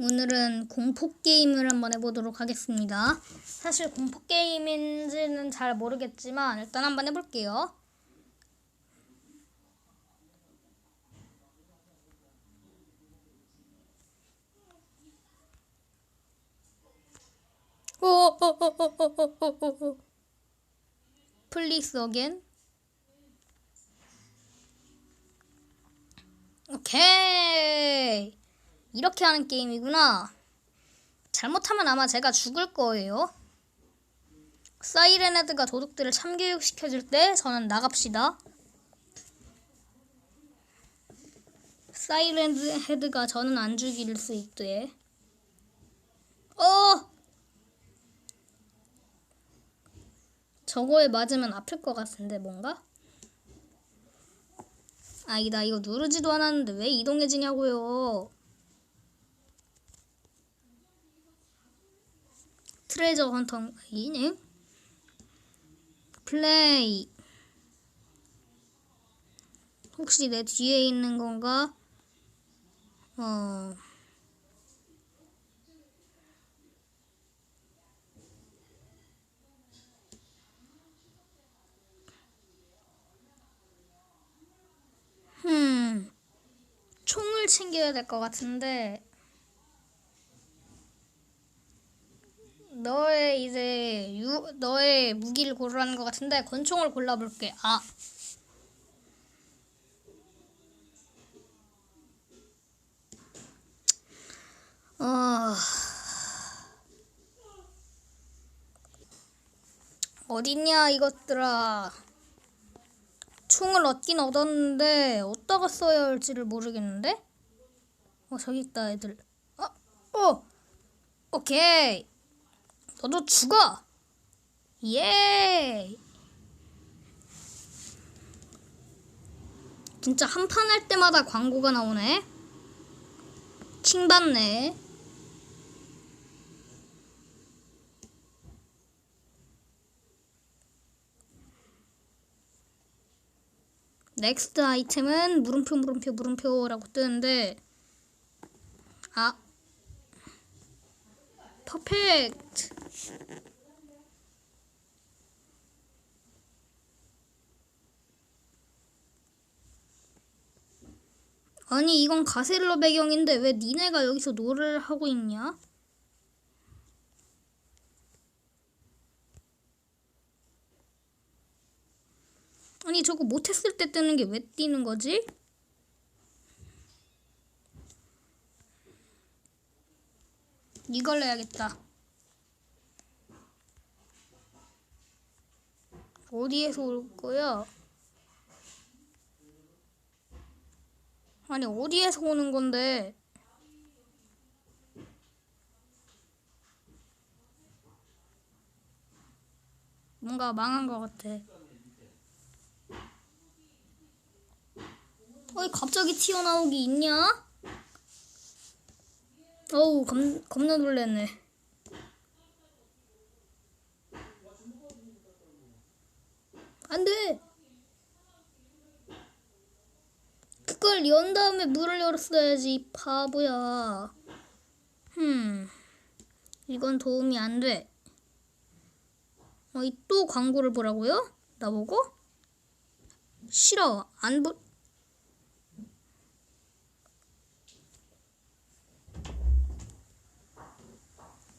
오늘은 공포 게임을 한번 해보도록 하겠습니다. 사실 공포 게임인지는 잘 모르겠지만 일단 한번 해볼게요. 플리스 어겐 오케이 이렇게 하는 게임이구나. 잘못하면 아마 제가 죽을 거예요. 사이렌 헤드가 도둑들을 참교육시켜줄 때 저는 나갑시다. 사이렌 헤드가 저는 안 죽일 수 있대. 어! 저거에 맞으면 아플 것 같은데 뭔가? 아니다 이거 누르지도 않았는데 왜 이동해지냐고요 트레저 헌터 이네. 플레이 혹시 내 뒤에 있는 건가? 어. 음, 총을 챙겨야 될 것 같은데 너의 이제 유, 너의 무기를 고르라는 것 같은데 권총을 골라볼게. 아, 어, 어딨냐 이것들아. 총을 얻긴 얻었는데 어디다가 써야 할지를 모르겠는데? 어 저기 있다 애들 어? 어! 오케이 너도 죽어! 예! 진짜 한 판 할 때마다 광고가 나오네 킹받네 넥스트 아이템은 물음표 물음표 물음표라고 뜨는데 아 퍼펙트 아니 이건 가셀러 배경인데 왜 니네가 여기서 노래를 하고 있냐? 아니 저거 못했을 때 뜨는 게왜 뛰는 거지? 이걸 해야겠다. 어디에서 올 거야? 아니 어디에서 오는 건데? 뭔가 망한 것 같아. 어이 갑자기 튀어나오기 있냐? 어우 겁, 겁나 놀랐네 안돼 그걸 연 다음에 문을 열었어야지 이 바보야 흠 이건 도움이 안돼 어이 또 광고를 보라고요? 나보고? 싫어 안 보...